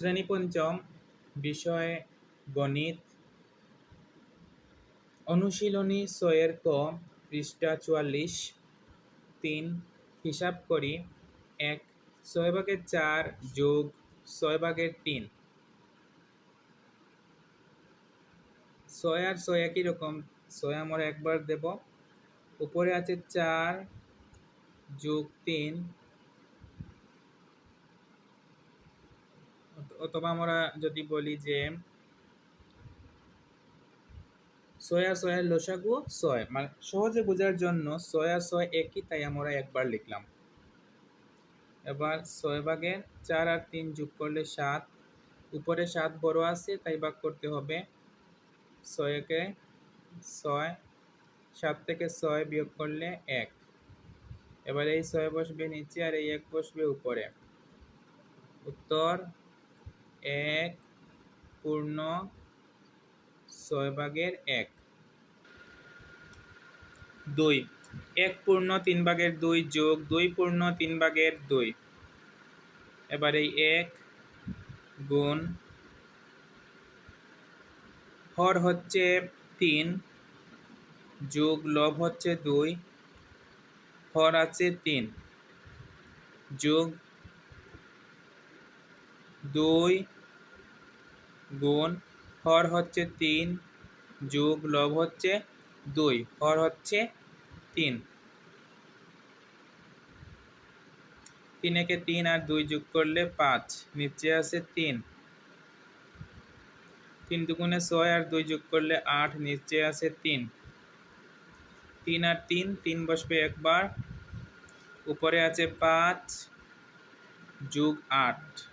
শ্রেণি পঞ্চম বিষয় গণিত। অনুশীলনী ছয়ের ক পৃষ্ঠা চুয়াল্লিশ, তিন, হিসাব করি, এক, ছয় ভাগের চার যোগ ছয় ভাগের তিন। ছয় আর ছয় একই রকম, ছয় আমরা একবার দেব। উপরে আছে চার যোগ তিন অথবা আমরা যদি বলি যে আর ছয়ের লসাগু ছয় মানে সহজে বোঝার জন্য সয়া ছয় একই, তাই আমরা একবার লিখলাম। এবার ছয় ভাগের চার আর তিন যোগ করলে সাত, উপরে সাত বড় আছে, তাই ভাগ করতে হবে। ছয়কে ছয়, সাত থেকে ছয় বিয়োগ করলে এক। এবার এই ছয় বসবে নিচে আর এই এক বসবে উপরে। উত্তর এক, পূর্ণ ছয় ভাগের এক। দুই, এক পূর্ণ তিন ভাগের দুই যোগ দুই পূর্ণ তিন ভাগের দুই। এবার এই এক গুণ হর হচ্ছে তিন, যোগ লব হচ্ছে দুই, হর আছে তিন। যোগ দুই গুণ হর হচ্ছে তিন যোগ লব হচ্ছে দুই, হর হচ্ছে তিন। তিন একে তিন আর দুই যোগ করলে পাঁচ, নিচে আছে তিন। তিন দুগুণে ছয় আর দুই যোগ করলে আট, নিচে আছে তিন। তিন আর তিন তিন বসবে একবার। উপরে আছে পাঁচ যোগ আট।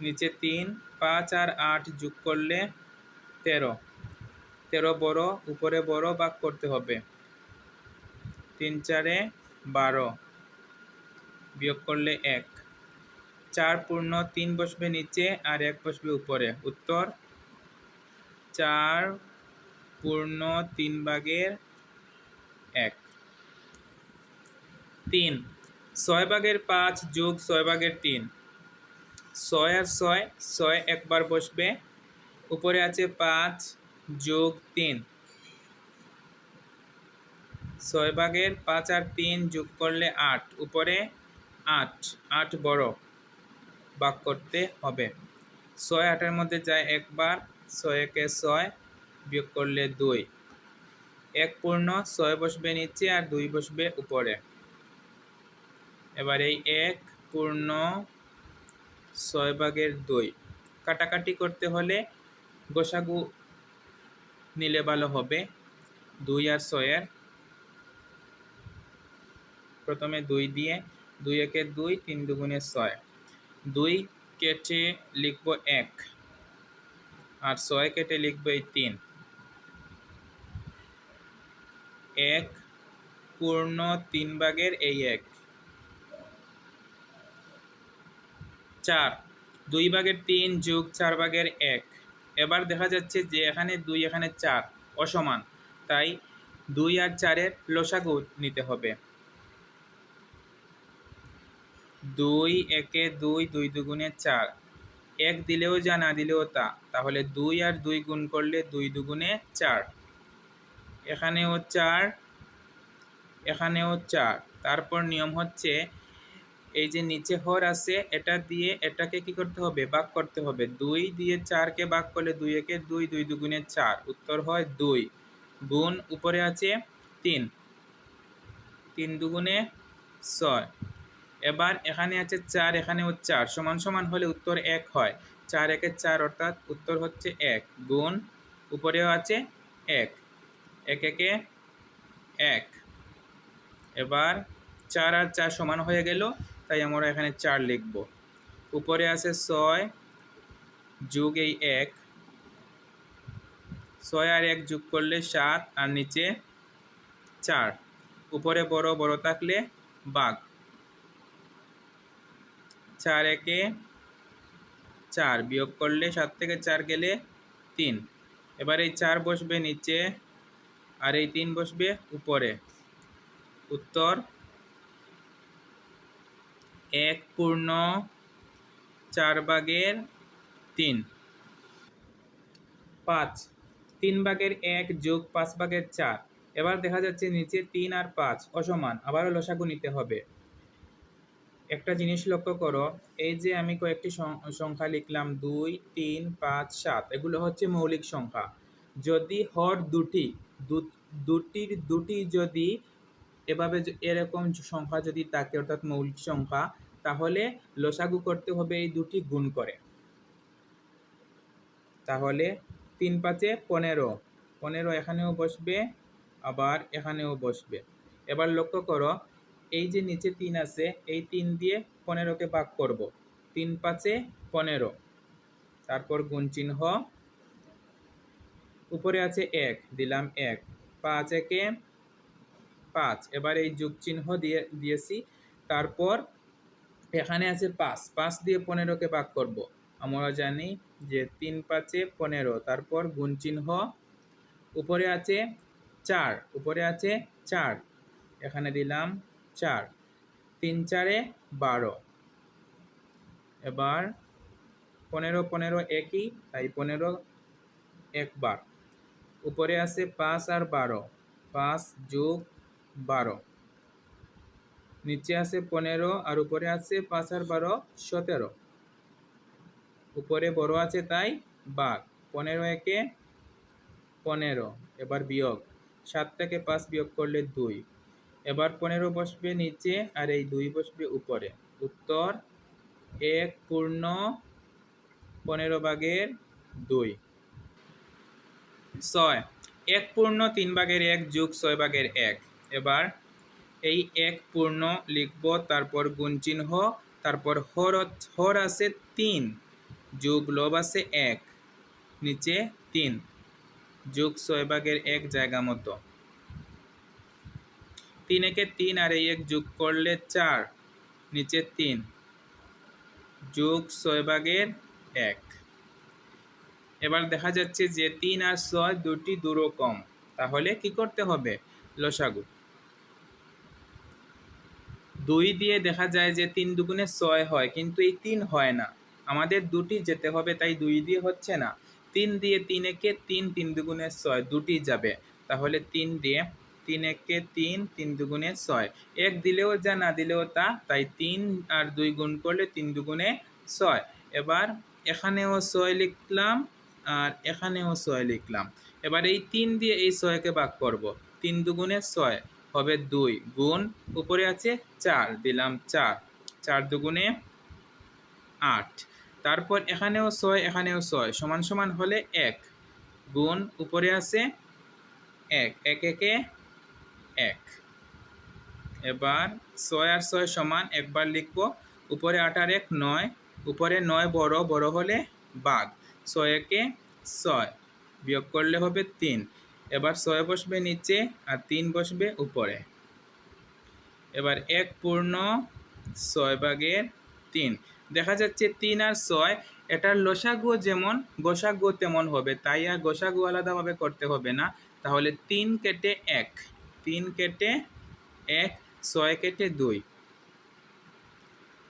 নিচে তিন, পাঁচ আর আট যোগ করলে তেরো। তেরো বড়, উপরে বড় ভাগ করতে হবে। তিন চারে বারো বিয়োগ করলে এক। চার পূর্ণ তিন বসবে নিচে আর এক বসবে উপরে। উত্তর? চার পূর্ণ তিন ভাগের এক। তিন। ছয় ভাগের পাঁচ যোগ ছয় ভাগের তিন। ছয় আর ছয় ছয় একবার বসবে। উপরে আছে পাঁচ যোগ তিন। ছয় ভাগের পাঁচ আর তিন যোগ করলে আট। উপরে আট আট বড় ভাগ করতে হবে। ছয় আটের মধ্যে যায় একবার, ছয় একে ছয় বিয়োগ করলে দুই। এক পূর্ণ, ছয় বসবে নিচে আর দুই বসবে উপরে। এবার এই এক পূর্ণ ছয় ভাগের দুই। কাটাকাটি করতে হলে গোসাগু নিলে ভালো হবে। দুই আর ছয়ের। প্রথমে দুই দিয়ে দুই একে দুই তিন দুগুণে ছয়। দুই কেটে লিখব এক আর ছয় কেটে লিখব এই তিন। এক পূর্ণ তিন ভাগের এই এক। চার। দুই ভাগের তিন যোগ চার ভাগের এক। এবার দেখা যাচ্ছে যে এখানে দুই, এখানে চার অসমান। তাই দুই আর চারের লসাগু নিতে হবে। দুই একে দুই দুই দুগুণে চার। এক দিলেও যা, না দিলেও তা। তাহলে দুই আর দুই গুণ করলে দুই দুগুণে চার। এখানেও চার এখানেও চার। তারপর নিয়ম হচ্ছে এই যে নিচে হর আছে, এটা দিয়ে এটাকে কি করতে হবে? ভাগ করতে হবে। দুই দিয়ে চারকে ভাগ করলে দুই একে দুই দুই দুগুণে চার। উত্তর হয় দুই। গুণ উপরে আছে তিন। তিন দুগুণে ছয়। এবার এখানে আছে চার, এখানেও চার। সমান সমান হলে উত্তর এক হয়। চার একে চার অর্থাৎ উত্তর হচ্ছে এক। গুণ উপরেও আছে এক। এক একে এক। এবার চার আর চার সমান হয়ে গেল। তাই আমরা এখানে চার লিখব। উপরে আছে ছয় যোগ এই এক। ছয় আর এক যোগ করলে সাত আর নিচে চার। উপরে বড় বড় থাকলে বাঘ। চার একে চার বিয়োগ করলে সাত থেকে চার গেলে তিন। এবার এই চার বসবে নিচে আর এই তিন বসবে উপরে। উত্তর এক পূর্ণ চার ভাগের তিন। পাঁচ। তিন ভাগের এক যোগ পাঁচ ভাগের চার। এবার দেখা যাচ্ছে নিচে তিন আর পাঁচ অসমান। আবারও লসাগু নিতে হবে। একটা জিনিস লক্ষ্য করো, এই যে আমি কয়েকটি সংখ্যা লিখলাম, দুই, তিন, পাঁচ, সাত, এগুলো হচ্ছে মৌলিক সংখ্যা। যদি হর দুটি দুটির দুটি যদি এভাবে এরকম সংখ্যা যদি থাকে, অর্থাৎ মৌলিক সংখ্যা তাহলে লসাগু করতে হবে এই দুটি গুণ করে। তাহলে তিন পাঁচে পনেরো। পনেরো এখানেও বসবে, আবার এখানেও বসবে। এবার লক্ষ্য করো, এই যে নিচে তিন আছে, এই তিন দিয়ে পনেরোকে ভাগ করব। তিন পাঁচে পনেরো। তারপর গুণ চিহ্ন। উপরে আছে এক, দিলাম এক। পাঁচ একে পাঁচ। এবার এই যোগ চিহ্ন দিয়ে, দিয়েছি। তারপর এখানে আছে পাঁচ পাঁচ দিয়ে পনেরোকে ভাগ করব। আমরা জানি যে তিন পাঁচে পনেরো, তারপর গুণ চিহ্ন উপরে আছে চার, উপরে আছে চার, এখানে দিলাম চার, তিন চারে বারো। এবার পনেরো পনেরো একই, তাই পনেরো একবার। উপরে আছে পাঁচ আর বারো, পাঁচ যোগ বারো। নিচে আছে পনেরো আর উপরে আছে পাঁচ আর বারো, সতেরো। উপরে বড় আছে তাই বাঘ। পনেরো একে পনেরো, এবার বিয়োগ। সাত থেকে পাঁচ বিয়োগ করলে দুই। এবার পনেরো বসবে নিচে আর এই দুই বসবে উপরে। উত্তর এক পূর্ণ পনেরো ভাগের দুই। ছয়। এক পূর্ণ তিন ভাগের এক যোগ ছয় ভাগের এক। এবার এই এক পূর্ণ লিখব, তারপর গুণ চিহ্ন তারপর হর হর আছে তিন, যোগ লব আছে এক, নিচে তিন, যোগ ছয় ভাগের এক জায়গা মতো। তিন একে তিন আর এই এক যোগ করলে চার, নিচে তিন, যোগ ছয় ভাগের এক। এবার দেখা যাচ্ছে যে তিন আর ছয় দুটি দুরকম, তাহলে কি করতে হবে? লসাগু। দুই দিয়ে দেখা যায় যে তিন দুগুণে ছয় হয়, কিন্তু এই তিন হয় না। আমাদের দুটি যেতে হবে, তাই দুই দিয়ে হচ্ছে না। তিন দিয়ে তিন একে তিন তিন দুগুণে ছয়, দুটি যাবে। তাহলে তিন দিয়ে তিন একে তিন তিন দুগুণে ছয়। এক দিলেও যা, না দিলেও তা, তাই তিন আর দুই গুণ করলে তিন দুগুণে ছয়। এবার এখানেও ছয় লিখলাম আর এখানেও ছয় লিখলাম। এবার এই তিন দিয়ে এই ছয়কে ভাগ করব। তিন দুগুণে ছয়। হবে দুই। গুণ উপরে আছে চার, দিলাম চার। চার দুগুণে আট। তারপর এখানেও ছয় এখানেও ছয়, সমান সমান হলে এক। গুণ উপরে আছে এক এক, একে এক। এবার ছয় আর ছয় সমান একবার লিখব। উপরে আট আর এক নয়, উপরে নয় বড় বড় হলে বাঘ। ছয় একে ছয়, বিয়োগ করলে হবে তিন। এবার ছয় বসবে নিচে আর তিন বসবে উপরে। এবার এক পূর্ণ ছয় ভাগের তিন। দেখা যাচ্ছে তিন আর ছয়, এটার লসাগু যেমন, গোসাগু তেমন হবে। তাই আর গোসাগু আলাদাভাবে করতে হবে না। তাহলে তিন কেটে এক। তিন কেটে এক, ছয় কেটে দুই।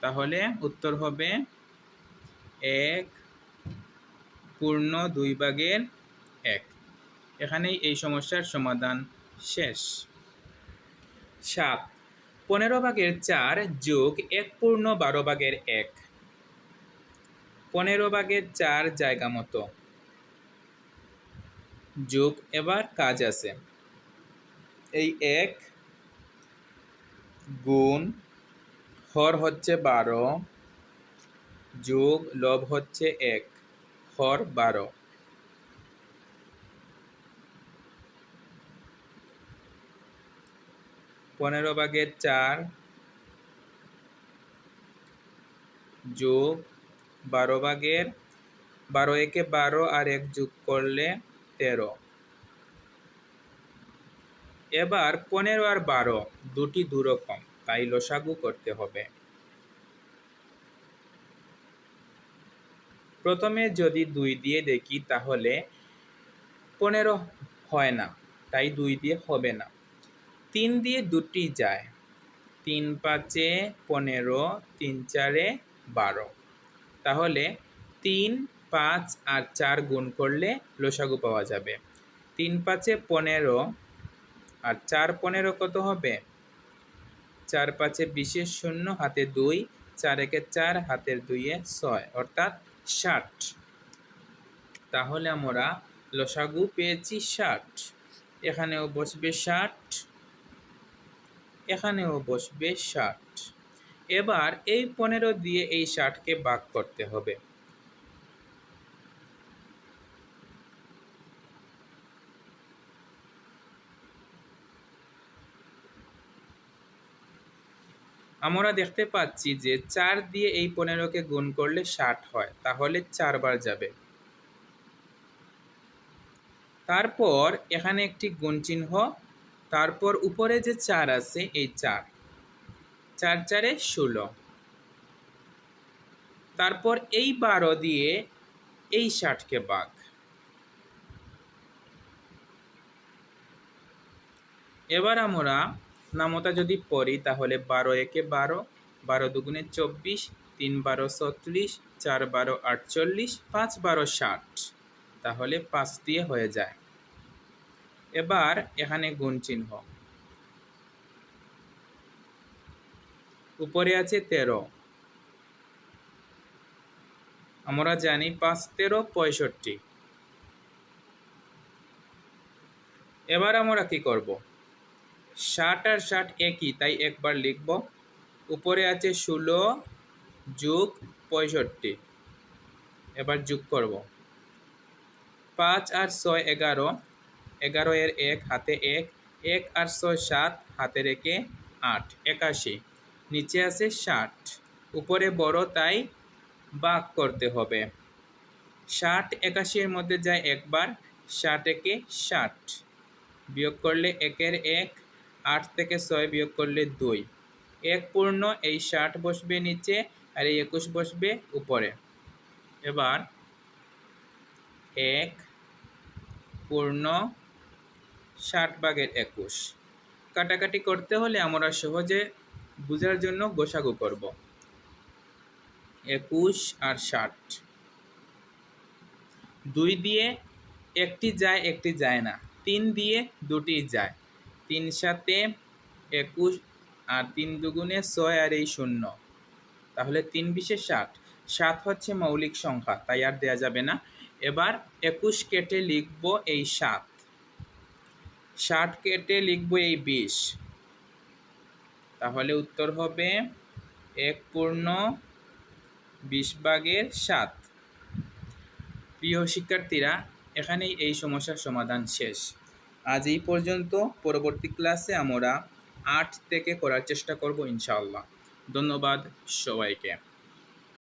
তাহলে উত্তর হবে এক পূর্ণ দুই ভাগের এক। এখানেই এই সমস্যার সমাধান শেষ। সাত, পনেরো ভাগের চার যোগ এক পূর্ণ বারো ভাগের এক। পনেরো ভাগের চার জায়গা মতো। যোগ এবার কাজ আছে। এই এক গুণ হর হচ্ছে বারো যোগ লব হচ্ছে এক, হর বারো। পনেরো ভাগের চার যোগ বারো ভাগের বারো একে বারো আর এক যোগ করলে তেরো। এবার পনেরো আর বারো দুটি দুরকম, তাই লসাগু করতে হবে। প্রথমে যদি দুই দিয়ে দেখি তাহলে পনেরো হয় না, তাই দুই দিয়ে হবে না। তিন দিয়ে দুটি যায়। তিন পাঁচে পনেরো, তিন চারে বারো। তাহলে তিন, পাঁচ আর চার গুণ করলে লসাগু পাওয়া যাবে। তিন পাঁচে পনেরো আর চার পনেরো কত হবে? চার পাঁচে বিশেষ শূন্য হাতে দুই, চার একে চার হাতের দুইয়ে ছয়, অর্থাৎ ষাট। তাহলে আমরা লসাগু পেয়েছি ষাট। এখানেও বসবে ষাট। এখানেও বসবে ষাট। এবার এই পনেরো দিয়ে এই ষাটকে ভাগ করতে হবে। আমরা দেখতে পাচ্ছি যে চার দিয়ে এই পনেরোকে গুণ করলে ষাট হয়, তাহলে চারবার যাবে। তারপর এখানে একটি গুণ চিহ্ন তারপর উপরে যে চার আছে, এই চার। চার চারে ষোলো। তারপর এই বারো দিয়ে এই ষাটকে বাঘ। এবার আমরা নামতা যদি পড়ি, তাহলে বারো একে বারো বারো দুগুণে চব্বিশ, তিন বারো ছত্রিশ, চার বারো আটচল্লিশ, পাঁচ বারো ষাট। তাহলে পাঁচ দিয়ে হয়ে যায়। এবার এখানে গুণ চিহ্ন। উপরে আছে তেরো। আমরা জানি পাঁচ, তেরো, পঁয়ষট্টি। এবার আমরা কি করব? ষাট আর ষাট একই, তাই একবার লিখব। উপরে আছে ষোলো যোগ পঁয়ষট্টি। এবার যোগ করব। পাঁচ আর ছয়, এগারো। এগারো এর এক হাতে এক এক আর ছয় সাত হাতে রেখে আট, একাশি। নিচে আছে ষাট। উপরে বড় তাই বাক করতে হবে। ষাট একাশির মধ্যে যায় একবার, ষাট একে ষাট। বিয়োগ করলে একের এক, আট থেকে ছয় বিয়োগ করলে দুই। এক পূর্ণ, এই ষাট বসবে নিচে আর এই একুশ বসবে উপরে। এবার এক পূর্ণ ষাট ভাগের একুশ। কাটাকাটি করতে হলে আমরা সহজে বোঝার জন্য গোসাগু করব। একুশ আর ষাট। দুই দিয়ে একটি যায় একটি যায় না। তিন দিয়ে দুটি যায়। তিন সাতে একুশ আর তিন দুগুণে ছয় আর এই শূন্য। তাহলে তিন বিশে ষাট। সাত হচ্ছে মৌলিক সংখ্যা, তাই আর দেয়া যাবে না। এবার একুশ কেটে লিখব এই সাত। ষাট কেটে লিখব এই বিশ। তাহলে উত্তর হবে এক পূর্ণ বিশ ভাগের সাত। প্রিয় শিক্ষার্থীরা, এখানেই এই সমস্যার সমাধান শেষ। আজ এই পর্যন্ত। পরবর্তী ক্লাসে আমরা আট থেকে করার চেষ্টা করব ইনশাআল্লাহ। ধন্যবাদ সবাইকে।